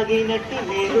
సాగినట్టు మీరు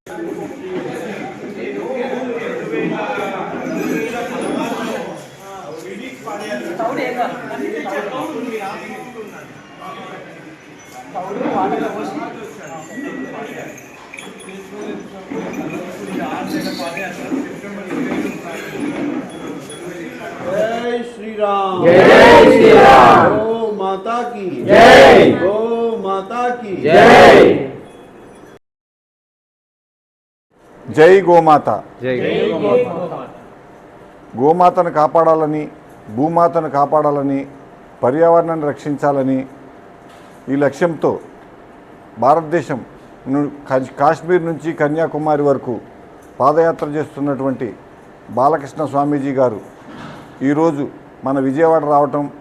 जय श्री राम जय श्री राम गो माता की जय गो माता की జై జై గోమాత జై గోమాతను కాపాడాలని భూమాతను కాపాడాలని పర్యావరణాన్ని రక్షించాలని ఈ లక్ష్యంతో భారతదేశం కా- కాశ్మీర్ నుంచి కన్యాకుమారి వరకు పాదయాత్ర చేస్తున్నటువంటి బాలకృష్ణ స్వామీజీ గారు. ఈరోజు మన విజయవాడ రావటం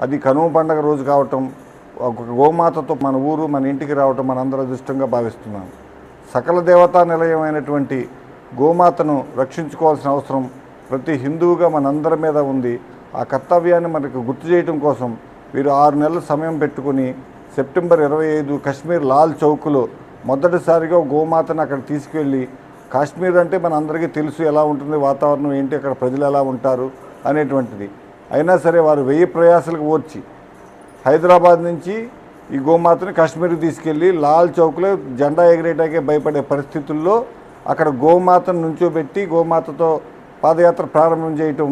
అది కనుమ పండగ రోజు కావటం ఒక గోమాతతో మన ఊరు మన ఇంటికి రావటం మనందరూ అదృష్టంగా భావిస్తున్నాం. సకల దేవతా నిలయమైనటువంటి గోమాతను రక్షించుకోవాల్సిన అవసరం ప్రతి హిందువుగా మనందరి మీద ఉంది. ఆ కర్తవ్యాన్ని మనకు గుర్తు చేయటం కోసం వీరు ఆరు నెలల సమయం పెట్టుకుని సెప్టెంబర్ ఇరవై ఐదు కశ్మీర్ లాల్ చౌక్లో మొదటిసారిగా గోమాతను అక్కడ తీసుకువెళ్ళి కాశ్మీర్ అంటే మన అందరికీ తెలుసు ఎలా ఉంటుంది వాతావరణం ఏంటి అక్కడ ప్రజలు ఎలా ఉంటారు అనేటువంటిది. అయినా సరే వారు వెయ్యి ప్రయాసాలకు ఓర్చి హైదరాబాద్ నుంచి ఈ గోమాతని కాశ్మీర్కి తీసుకెళ్ళి లాల్ చౌక్లో జెండా ఎగిరేటాకే భయపడే పరిస్థితుల్లో అక్కడ గోమాతను నుంచోబెట్టి గోమాతతో పాదయాత్ర ప్రారంభం చేయటం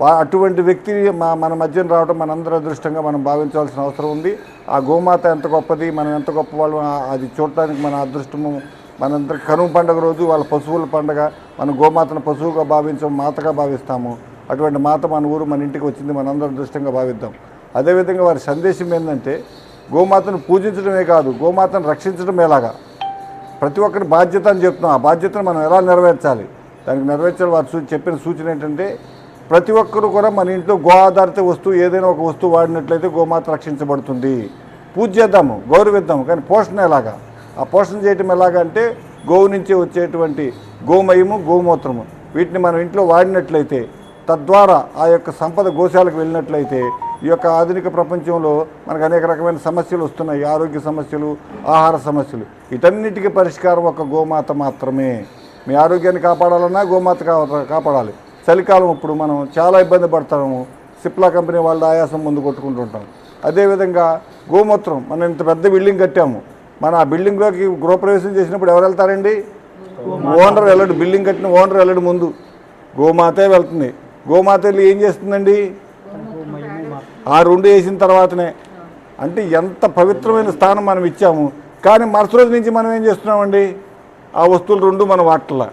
అటువంటి వ్యక్తి మా మన మధ్యన రావడం మనందరి అదృష్టంగా మనం భావించాల్సిన అవసరం ఉంది. ఆ గోమాత ఎంత గొప్పది మనం ఎంత గొప్ప వాళ్ళు అది చూడటానికి మన అదృష్టము మనందరి కనుమ పండుగ రోజు వాళ్ళ పశువుల పండుగ మనం గోమాతను పశువుగా భావించాము మాతగా భావిస్తాము. అటువంటి మాత మన ఊరు మన ఇంటికి వచ్చింది మనందరం అదృష్టంగా భావిద్దాం. అదేవిధంగా వారి సందేశం ఏంటంటే గోమాతను పూజించడమే కాదు గోమాతను రక్షించడం ఎలాగా? ప్రతి ఒక్కరి బాధ్యత అని చెప్తున్నాం. ఆ బాధ్యతను మనం ఎలా నెరవేర్చాలి? దానికి నెరవేర్చాలి వారు చెప్పిన సూచన ఏంటంటే ప్రతి ఒక్కరూ కూడా మన ఇంట్లో గో ఆధారిత వస్తువు ఏదైనా ఒక వస్తువు వాడినట్లయితే గోమాత రక్షించబడుతుంది. పూజ చేద్దాము గౌరవిద్దాము కానీ పోషణ ఎలాగా? ఆ పోషణ చేయటం ఎలాగంటే గోవు నుంచి వచ్చేటువంటి గోమయము గోమూత్రము. వీటిని మనం ఇంట్లో వాడినట్లయితే తద్వారా ఆ యొక్క సంపద గోశాలకు వెళ్ళినట్లయితే ఈ యొక్క ఆధునిక ప్రపంచంలో మనకు అనేక రకమైన సమస్యలు వస్తున్నాయి. ఆరోగ్య సమస్యలు ఆహార సమస్యలు. వీటన్నిటికీ పరిష్కారం ఒక గోమాత మాత్రమే. మీ ఆరోగ్యాన్ని కాపాడాలన్నా గోమాత కా- కాపాడాలి. చలికాలం ఇప్పుడు మనం చాలా ఇబ్బంది పడతాము. సిప్లా కంపెనీ వాళ్ళ ఆయాసం ముందు కొట్టుకుంటుంటాం. అదేవిధంగా గోమూత్రం మనం ఇంత పెద్ద బిల్డింగ్ కట్టాము. మన ఆ బిల్డింగ్లోకి గృహప్రవేశం చేసినప్పుడు ఎవరు వెళ్తారండి? ఓనర్ వెళ్ళడు బిల్డింగ్ కట్టిన ఓనర్ వెళ్ళడు ముందు. గోమాతే వెళ్తుంది. గోమాత వెళ్ళి ఏం చేస్తుందండి? ఆ రెండు వేసిన తర్వాతనే. అంటే ఎంత పవిత్రమైన స్థానం మనం ఇచ్చాము. కానీ మరుసటి రోజు నుంచి మనం ఏం చేస్తున్నామండి? ఆ వస్తువులు రెండు మనం వాటల.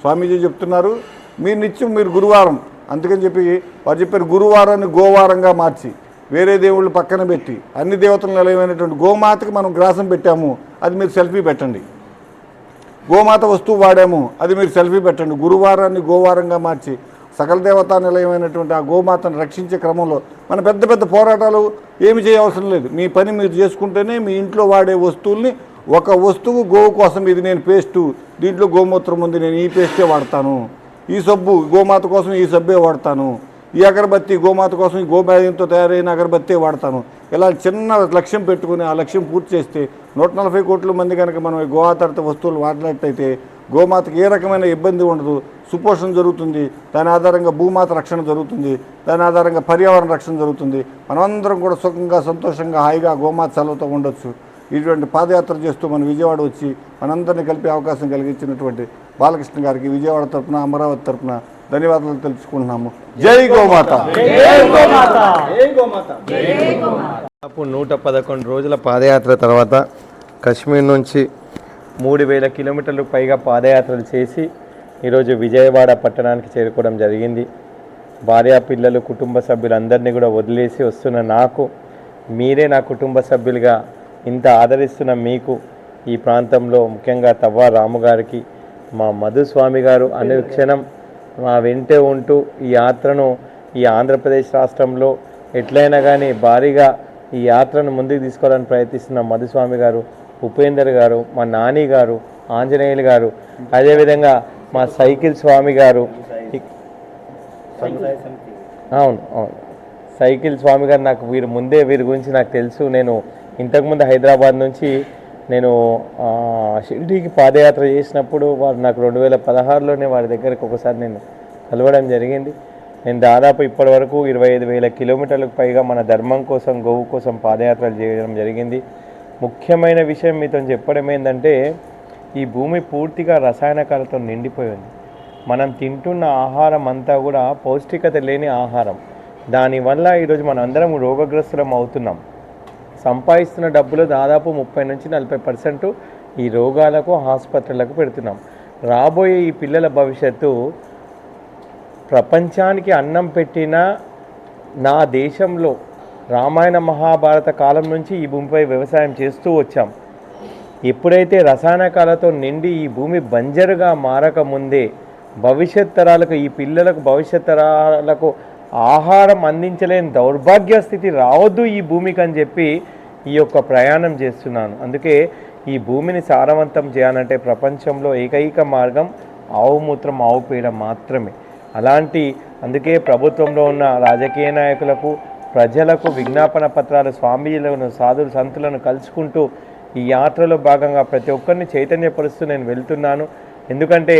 స్వామీజీ చెప్తున్నారు మీరు నిత్యం మీరు గురువారం అందుకని చెప్పి వారు చెప్పారు గురువారాన్ని గోవారంగా మార్చి వేరే దేవుళ్ళు పక్కన పెట్టి అన్ని దేవతలు నిలయమైనటువంటి గోమాతకి మనం గ్రాసం పెట్టాము అది మీరు సెల్ఫీ పెట్టండి. గోమాత వస్తువు వాడాము అది మీరు సెల్ఫీ పెట్టండి. గురువారాన్ని గోవారంగా మార్చి సకల దేవతా నిలయమైనటువంటి ఆ గోమాతను రక్షించే క్రమంలో మన పెద్ద పెద్ద పోరాటాలు ఏమి చేయవసరం లేదు. మీ పని మీరు చేసుకుంటేనే మీ ఇంట్లో వాడే వస్తువుల్ని ఒక వస్తువు గోవు కోసం ఇది నేను పేస్టు దీంట్లో గోమూత్రం ఉంది నేను ఈ పేస్టే వాడతాను. ఈ సబ్బు గోమాత కోసం ఈ సబ్బే వాడతాను. ఈ అగరబత్తి గోమాత కోసం ఈ గోబ్యాయంతో తయారైన అగరబత్తి వాడతాను. ఇలా చిన్న లక్ష్యం పెట్టుకుని ఆ లక్ష్యం పూర్తి చేస్తే నూట నలభై కోట్ల మంది కనుక మనం ఈ గో వస్తువులు వాడినట్టయితే గోమాతకు ఏ రకమైన ఇబ్బంది ఉండదు. సుపోషణ జరుగుతుంది. దాని ఆధారంగా భూమాత రక్షణ జరుగుతుంది. దాని ఆధారంగా పర్యావరణ రక్షణ జరుగుతుంది. మనమందరం కూడా సుఖంగా సంతోషంగా హాయిగా గోమాత సెలవుతో ఉండొచ్చు. ఇటువంటి పాదయాత్ర చేస్తూ మన విజయవాడ వచ్చి మనందరినీ కలిపే అవకాశం కలిగించినటువంటి బాలకృష్ణ గారికి విజయవాడ తరఫున అమరావతి తరఫున ధన్యవాదాలు తెలుసుకుంటున్నాము. జై గోమాత. దాదాపు నూట పదకొండు రోజుల పాదయాత్ర తర్వాత కశ్మీర్ నుంచి మూడు వేల కిలోమీటర్లకు పైగా పాదయాత్రలు చేసి ఈరోజు విజయవాడ పట్టణానికి చేరుకోవడం జరిగింది. భార్య పిల్లలు కుటుంబ సభ్యులందరినీ కూడా వదిలేసి వస్తున్న నాకు మీరే నా కుటుంబ సభ్యులుగా ఇంత ఆదరిస్తున్న మీకు ఈ ప్రాంతంలో ముఖ్యంగా తవ్వ రాము గారికి మా మధుస్వామి గారు అనుక్షణం మా వెంటే ఉంటూ ఈ యాత్రను ఈ ఆంధ్రప్రదేశ్ రాష్ట్రంలో ఎట్లయినా కానీ భారీగా ఈ యాత్రను ముందుకు తీసుకోవాలని ప్రయత్నిస్తున్న మధుస్వామి గారు ఉపేందర్ గారు మా నాని గారు ఆంజనేయులు గారు అదేవిధంగా మా సైకిల్ స్వామి గారు అవును అవును. సైకిల్ స్వామి గారు నాకు వీరు ముందే వీరి గురించి నాకు తెలుసు. నేను ఇంతకుముందు హైదరాబాద్ నుంచి నేను షిరిడీకి పాదయాత్ర చేసినప్పుడు వారు నాకు రెండు వేల పదహారులోనే వారి దగ్గరకు ఒకసారి నేను కలవడం జరిగింది. నేను దాదాపు ఇప్పటి వరకు ఇరవై ఐదు వేల కిలోమీటర్లకు పైగా మన ధర్మం కోసం గోవు కోసం పాదయాత్రలు చేయడం జరిగింది. ముఖ్యమైన విషయం మీతో చెప్పడం ఏంటంటే ఈ భూమి పూర్తిగా రసాయనకాలతో నిండిపోయింది. మనం తింటున్న ఆహారం అంతా కూడా పౌష్టికత లేని ఆహారం. దానివల్ల ఈరోజు మనం అందరం రోగగ్రస్తులం అవుతున్నాం. సంపాదిస్తున్న డబ్బులు దాదాపు ముప్పై నుంచి నలభై పర్సెంట్ ఈ రోగాలకు ఆసుపత్రులకు పెడుతున్నాం. రాబోయే ఈ పిల్లల భవిష్యత్తు ప్రపంచానికి అన్నం పెట్టిన నా దేశంలో రామాయణ మహాభారత కాలం నుంచి ఈ భూమిపై వ్యవసాయం చేస్తూ వచ్చాం. ఎప్పుడైతే రసాయనకాలతో నిండి ఈ భూమి బంజరుగా మారకముందే భవిష్యత్ తరాలకు ఈ పిల్లలకు భవిష్యత్ తరాలకు ఆహారం అందించలేని దౌర్భాగ్య స్థితి రావద్దు ఈ భూమికి అని చెప్పి ఈ యొక్క ప్రయాణం చేస్తున్నాను. అందుకే ఈ భూమిని సారవంతం చేయాలంటే ప్రపంచంలో ఏకైక మార్గం ఆవు మూత్రం ఆవు పేడ మాత్రమే. అలాంటి అందుకే ప్రభుత్వంలో ఉన్న రాజకీయ నాయకులకు ప్రజలకు విజ్ఞాపన పత్రాలు స్వామీజీలను సాధులు సంతులను కలుసుకుంటూ ఈ యాత్రలో భాగంగా ప్రతి ఒక్కరిని చైతన్యపరుస్తూ నేను వెళ్తున్నాను. ఎందుకంటే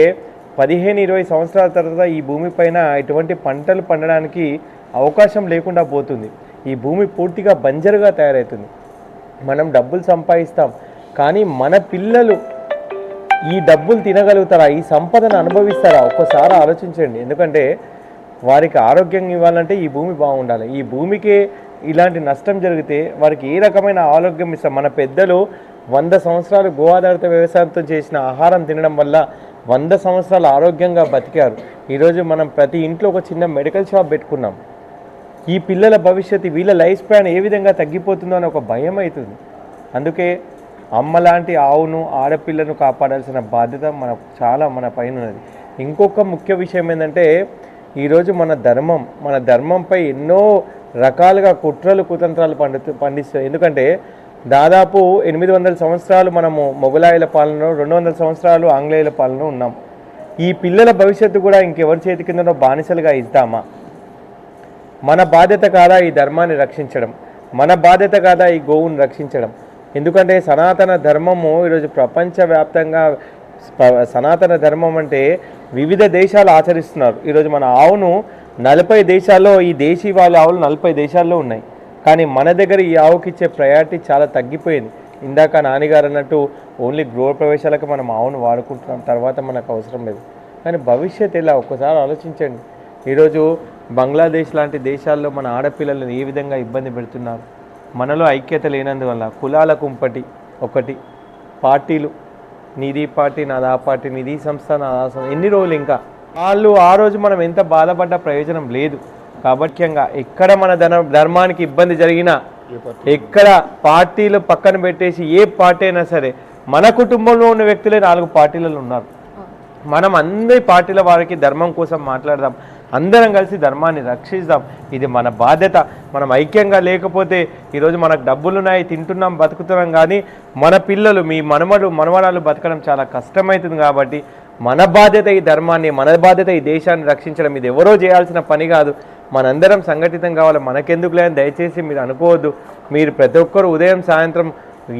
పదిహేను ఇరవై సంవత్సరాల తర్వాత ఈ భూమిపైన ఎటువంటి పంటలు పండడానికి అవకాశం లేకుండా పోతుంది. ఈ భూమి పూర్తిగా బంజరుగా తయారవుతుంది మనం డబ్బులు సంపాదిస్తాం. కానీ మన పిల్లలు ఈ డబ్బులు తినగలుగుతారా? ఈ సంపదను అనుభవిస్తారా? ఒక్కసారి ఆలోచించండి. ఎందుకంటే వారికి ఆరోగ్యం ఇవ్వాలంటే ఈ భూమి బాగుండాలి. ఈ భూమికి ఇలాంటి నష్టం జరిగితే వారికి ఏ రకమైన ఆరోగ్యం ఇస్తాం? మన పెద్దలు వంద సంవత్సరాలు గో ఆధారిత వ్యవసాయంతో చేసిన ఆహారం తినడం వల్ల వంద సంవత్సరాలు ఆరోగ్యంగా బతికారు. ఈరోజు మనం ప్రతి ఇంట్లో ఒక చిన్న మెడికల్ షాప్ పెట్టుకున్నాం. ఈ పిల్లల భవిష్యత్తు వీళ్ళ లైఫ్ స్పాన్ ఏ విధంగా తగ్గిపోతుందో అని ఒక భయం అవుతుంది. అందుకే అమ్మ లాంటి ఆవును ఆడపిల్లను కాపాడాల్సిన బాధ్యత మన చాలా మన పైన ఉన్నది. ఇంకొక ముఖ్య విషయం ఏంటంటే ఈరోజు మన ధర్మం మన ధర్మంపై ఎన్నో రకాలుగా కుట్రలు కుతంత్రాలు పండుతూ పండిస్తాయి ఎందుకంటే దాదాపు ఎనిమిది వందల సంవత్సరాలు మనము మొఘలాయుల పాలనలో రెండు వందల సంవత్సరాలు ఆంగ్లేయుల పాలన ఉన్నాం. ఈ పిల్లల భవిష్యత్తు కూడా ఇంకెవరి చేతి కిందనో బానిసలుగా ఇద్దామా? మన బాధ్యత కాదా ఈ ధర్మాన్ని రక్షించడం? మన బాధ్యత కాదా ఈ గోవును రక్షించడం? ఎందుకంటే సనాతన ధర్మము ఈరోజు ప్రపంచవ్యాప్తంగా సనాతన ధర్మం అంటే వివిధ దేశాలు ఆచరిస్తున్నారు. ఈరోజు మన ఆవును నలభై దేశాల్లో ఈ దేశీ వాళ్ళ ఆవులు నలభై దేశాల్లో ఉన్నాయి. కానీ మన దగ్గర ఈ ఆవుకి ఇచ్చే ప్రయారిటీ చాలా తగ్గిపోయింది. ఇందాక నాన్నగారు అన్నట్టు ఓన్లీ గృహ ప్రవేశాలకు మనం ఆవును వాడుకుంటున్నాం తర్వాత మనకు అవసరం లేదు. కానీ భవిష్యత్ ఎలా? ఒక్కసారి ఆలోచించండి. ఈరోజు బంగ్లాదేశ్ లాంటి దేశాల్లో మన ఆడపిల్లలను ఏ విధంగా ఇబ్బంది పెడుతున్నారు? మనలో ఐక్యత లేనందువల్ల కులాల కుంపటి ఒకటి పార్టీలు. నీది పార్టీ నాది ఆ పార్టీ నీది సంస్థ నాది ఆ సంస్థ. ఎన్ని రోజులు ఇంకా? వాళ్ళు ఆ రోజు మనం ఎంత బాధపడ్డ ప్రయోజనం లేదు. కాబట్టి ఎక్కడ మన ధన ధర్మానికి ఇబ్బంది జరిగినా ఎక్కడ పార్టీలు పక్కన పెట్టేసి ఏ పార్టీ అయినా సరే మన కుటుంబంలో ఉన్న వ్యక్తులే నాలుగు పార్టీలలో ఉన్నారు. మనం అందరి పార్టీల వారికి ధర్మం కోసం మాట్లాడదాం. అందరం కలిసి ధర్మాన్ని రక్షిస్తాం. ఇది మన బాధ్యత. మనం ఐక్యంగా లేకపోతే ఈరోజు మనకు డబ్బులున్నాయి తింటున్నాం బతుకుతున్నాం కానీ మన పిల్లలు మీ మనమడు మనవరాలు బతకడం చాలా కష్టమవుతుంది కాబట్టి మన బాధ్యత ఈ ధర్మాన్ని మన బాధ్యత ఈ దేశాన్ని రక్షించడం. ఇది ఎవరో చేయాల్సిన పని కాదు. మనందరం సంఘటితం కావాలి. మనకెందుకు లేని దయచేసి మీరు అనుకోవద్దు. మీరు ప్రతి ఒక్కరు ఉదయం సాయంత్రం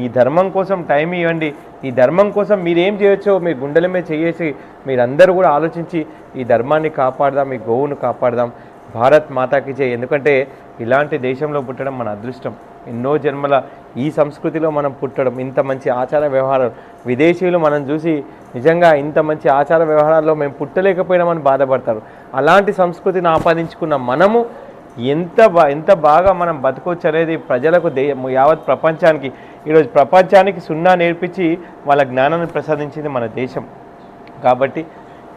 ఈ ధర్మం కోసం టైం ఇవ్వండి. ఈ ధర్మం కోసం మీరేం చేయొచ్చో మీ గుండెల మీద చేసి మీరందరూ కూడా ఆలోచించి ఈ ధర్మాన్ని కాపాడదాం ఈ గోవును కాపాడదాం. భారత్ మాతాకి చేయి ఎందుకంటే ఇలాంటి దేశంలో పుట్టడం మన అదృష్టం. ఎన్నో జన్మల ఈ సంస్కృతిలో మనం పుట్టడం ఇంత మంచి ఆచార వ్యవహారాలు విదేశీయులు మనం చూసి నిజంగా ఇంత మంచి ఆచార వ్యవహారాల్లో మేము పుట్టలేకపోయినామని బాధపడతారు. అలాంటి సంస్కృతిని ఆపాదించుకున్న మనము ఎంత బా ఎంత బాగా మనం బతకొచ్చు అనేది ప్రజలకు దే యావత్ ప్రపంచానికి ఈరోజు ప్రపంచానికి సున్నా నేర్పించి వాళ్ళ జ్ఞానాన్ని ప్రసాదించింది మన దేశం. కాబట్టి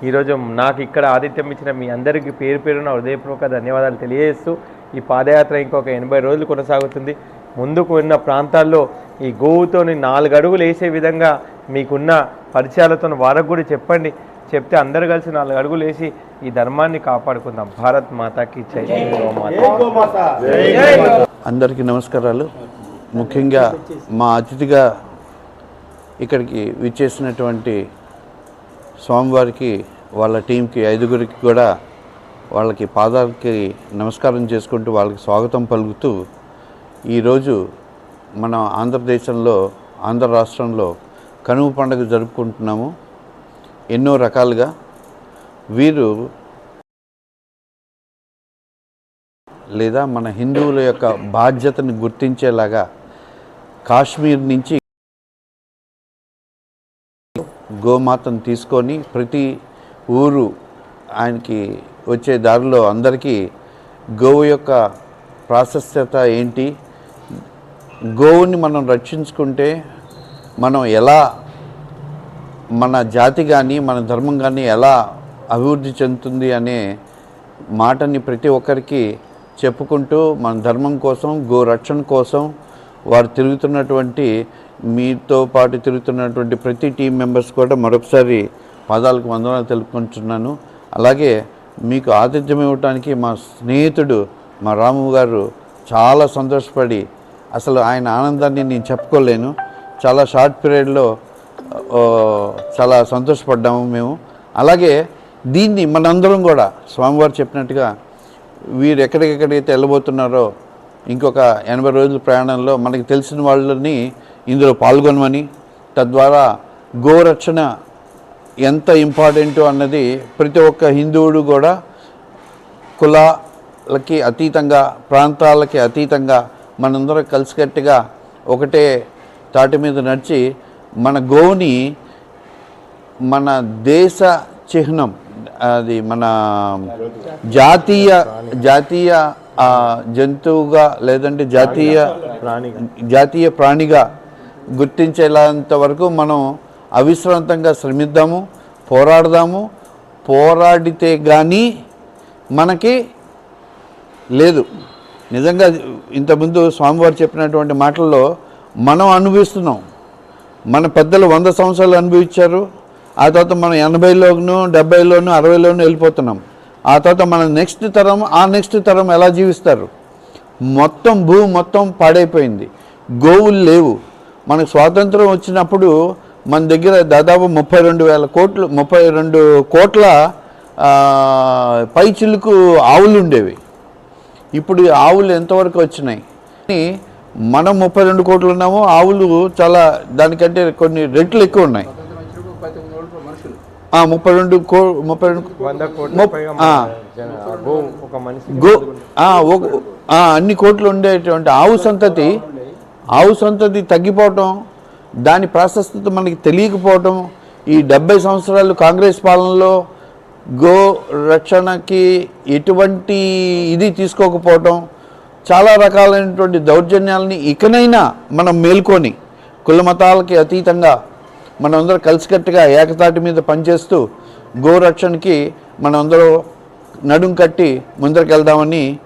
ఈరోజు నాకు ఇక్కడ ఆతిథ్యం ఇచ్చిన మీ అందరికీ పేరు పేరున హృదయపూర్వక ధన్యవాదాలు తెలియజేస్తూ ఈ పాదయాత్ర ఇంకొక ఎనభై రోజులు కొనసాగుతుంది. ముందుకు ఉన్న ప్రాంతాల్లో ఈ గోవుతోని నాలుగు అడుగులు వేసే విధంగా మీకున్న పరిచయాలతో వారికి కూడా చెప్పండి. చెప్తే అందరు కలిసి నాలుగు అడుగులు వేసి ఈ ధర్మాన్ని కాపాడుకుందాం. భారత్ మాతాకి జై. జై గోమాత. జై గోమాత. అందరికీ నమస్కారాలు. ముఖ్యంగా మా అతిథిగా ఇక్కడికి విచ్చేసినటువంటి స్వామివారికి వాళ్ళ టీంకి ఐదుగురికి కూడా వాళ్ళకి పాదాలకి నమస్కారం చేసుకుంటూ వాళ్ళకి స్వాగతం పలుకుతూ ఈరోజు మన ఆంధ్రదేశంలో ఆంధ్ర రాష్ట్రంలో కనుమ పండుగ జరుపుకుంటున్నాము. ఎన్నో రకాలుగా వీరు లేదా మన హిందువుల యొక్క బాధ్యతను గుర్తించేలాగా కాశ్మీర్ నుంచి గోమాతను తీసుకొని ప్రతి ఊరు ఆయనకి వచ్చే దారిలో అందరికీ గోవు యొక్క ప్రాశస్త్యత ఏంటి? గోవుని మనం రక్షించుకుంటే మనం ఎలా మన జాతి కానీ మన ధర్మం కానీ ఎలా అభివృద్ధి చెందుతుంది అనే మాటని ప్రతి ఒక్కరికి చెప్పుకుంటూ మన ధర్మం కోసం గో రక్షణ కోసం వారు తిరుగుతున్నటువంటి మీతో పాటు తిరుగుతున్నటువంటి ప్రతి టీం మెంబర్స్ కూడా మరొకసారి పదాలకు వందనాలు తెలుపుకుంటున్నాను. అలాగే మీకు ఆతిథ్యం ఇవ్వటానికి మా స్నేహితుడు మా రాము గారు చాలా సంతోషపడి అసలు ఆయన ఆనందాన్ని నేను చెప్పుకోలేను. చాలా షార్ట్ పీరియడ్లో చాలా సంతోషపడ్డాము మేము. అలాగే దీన్ని మనందరం కూడా స్వామివారు చెప్పినట్టుగా వీరు ఎక్కడికెక్కడైతే వెళ్ళబోతున్నారో ఇంకొక ఎనభై రోజుల ప్రయాణంలో మనకి తెలిసిన వాళ్ళని ఇందులో పాల్గొనమని తద్వారా గోరక్షణ ఎంత ఇంపార్టెంటో అన్నది ప్రతి ఒక్క హిందువుడు కూడా కులాలకి అతీతంగా ప్రాంతాలకి అతీతంగా మనందరం కలిసికట్టుగా ఒకటే తాటి మీద నడిచి మన గోవుని మన దేశ చిహ్నం అది మన జాతీయ జాతీయ జంతువుగా లేదంటే జాతీయ జాతీయ ప్రాణిగా గుర్తించేలాంత వరకు మనం అవిశ్రాంతంగా శ్రమిద్దాము పోరాడదాము. పోరాడితే కానీ మనకి లేదు. నిజంగా ఇంతకుముందు స్వామివారు చెప్పినటువంటి మాటల్లో మనం అనుభవిస్తున్నాం. మన పెద్దలు వంద సంవత్సరాలు అనుభవించారు. ఆ తర్వాత మనం ఎనభైలోను డెబ్బైలోను అరవైలోను వెళ్ళిపోతున్నాం. ఆ తర్వాత మన నెక్స్ట్ తరం ఆ నెక్స్ట్ తరం ఎలా జీవిస్తారు? మొత్తం భూమి మొత్తం పాడైపోయింది. గోవులు లేవు. మనకు స్వాతంత్రం వచ్చినప్పుడు మన దగ్గర దాదాపు ముప్పై రెండు వేల కోట్లు ముప్పై రెండు కోట్ల ఆ, పై ఆవులు ఉండేవి. ఇప్పుడు ఆవులు ఎంతవరకు వచ్చినాయి? కానీ మనం ముప్పై రెండు కోట్లు ఉన్నాము ఆవులు చాలా దానికంటే కొన్ని రెట్లు ఎక్కువ ఉన్నాయి. ముప్పై రెండు కో ముప్పై రెండు గో అన్ని కోట్లు ఉండేటువంటి ఆవు సంతతి ఆవు సంతతి తగ్గిపోవటం దాని ప్రాశస్త్యత మనకి తెలియకపోవటం ఈ డెబ్బై సంవత్సరాలు కాంగ్రెస్ పాలనలో గో రక్షణకి ఎటువంటి ఇది తీసుకోకపోవటం చాలా రకాలైనటువంటి దౌర్జన్యాలని ఇకనైనా మనం మేల్కొని కుల మతాలకి అతీతంగా మనందరం కలిసికట్టుగా ఏకతాటి మీద పనిచేస్తూ గోరక్షణకి మనందరూ నడుం కట్టి ముందరికి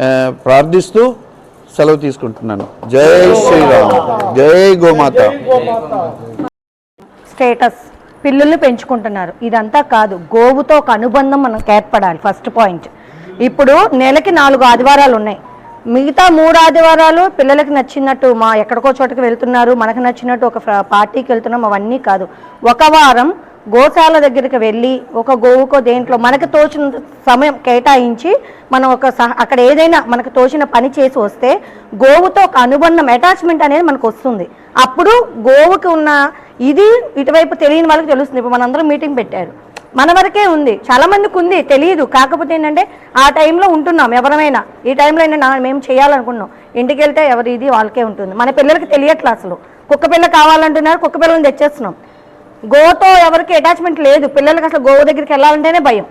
ఆ, ప్రార్థిస్తూ సెలవు తీసుకుంటున్నాను. జై శ్రీరామ్. జై గోమాత. స్టేటస్. పిల్లుల్ని పెంచుకుంటున్నారు. ఇదంతా కాదు గోవుతో ఒక అనుబంధం మనకు ఏర్పడాలి ఫస్ట్ పాయింట్ ఇప్పుడు నెలకి నాలుగు ఆదివారాలు ఉన్నాయి. మిగతా మూడు ఆదివారాలు పిల్లలకి నచ్చినట్టు మా ఎక్కడికో చోటకి వెళ్తున్నారు మనకు నచ్చినట్టు ఒక పార్టీకి వెళ్తున్నాం అవన్నీ కాదు. ఒక వారం గోశాల దగ్గరికి వెళ్ళి ఒక గోవుకో దేంట్లో మనకు తోచిన సమయం కేటాయించి మనం ఒక సహ అక్కడ ఏదైనా మనకు తోచిన పని చేసి వస్తే గోవుతో ఒక అనుబంధం అటాచ్మెంట్ అనేది మనకు వస్తుంది. అప్పుడు గోవుకి ఉన్న ఇది ఇటువైపు తెలియని వాళ్ళకి తెలుస్తుంది. ఇప్పుడు మనందరం మీటింగ్ పెట్టారు. మన వరకే ఉంది. చాలా మందికి ఉంది. తెలియదు. కాకపోతే ఏంటంటే ఆ టైంలో ఉంటున్నాం ఎవరమైనా. ఈ టైంలో ఏంటంటే "నా- మేము చేయాలనుకున్నాం. ఇంటికి వెళ్తే ఎవరి ఇది వాళ్ళకే ఉంటుంది. మన పిల్లలకి తెలియట్లే అసలు. కుక్క పిల్ల కావాలంటున్నారు కుక్క పిల్లల్ని తెచ్చేస్తున్నాం. గోతో ఎవరికి అటాచ్మెంట్ లేదు. పిల్లలకి అసలు గోవు దగ్గరికి వెళ్ళాలంటేనే భయం.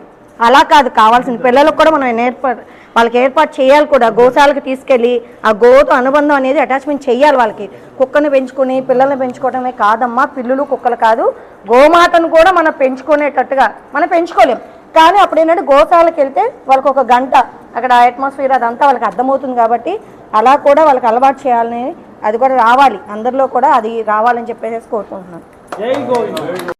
అలా కాదు కావాల్సింది పిల్లలకు కూడా మనం ఏర్పాటు వాళ్ళకి ఏర్పాటు చేయాలి కూడా. గోశాలకు తీసుకెళ్ళి ఆ గోతో అనుబంధం అనేది అటాచ్మెంట్ చేయాలి వాళ్ళకి. కుక్కను పెంచుకొని పిల్లల్ని పెంచుకోవడమే కాదమ్మా పిల్లులు కుక్కలు కాదు. గోమాతను కూడా మనం పెంచుకునేటట్టుగా మనం పెంచుకోలేం. కానీ అప్పుడు ఏంటంటే గోశాలకు వెళ్తే వాళ్ళకి ఒక గంట అక్కడ అట్మాస్ఫియర్ అదంతా వాళ్ళకి అర్థమవుతుంది కాబట్టి అలా కూడా వాళ్ళకి అలవాటు చేయాలని అది కూడా రావాలి. అందరిలో కూడా అది రావాలని చెప్పేసి కోరుకుంటున్నాను. జై గోవింద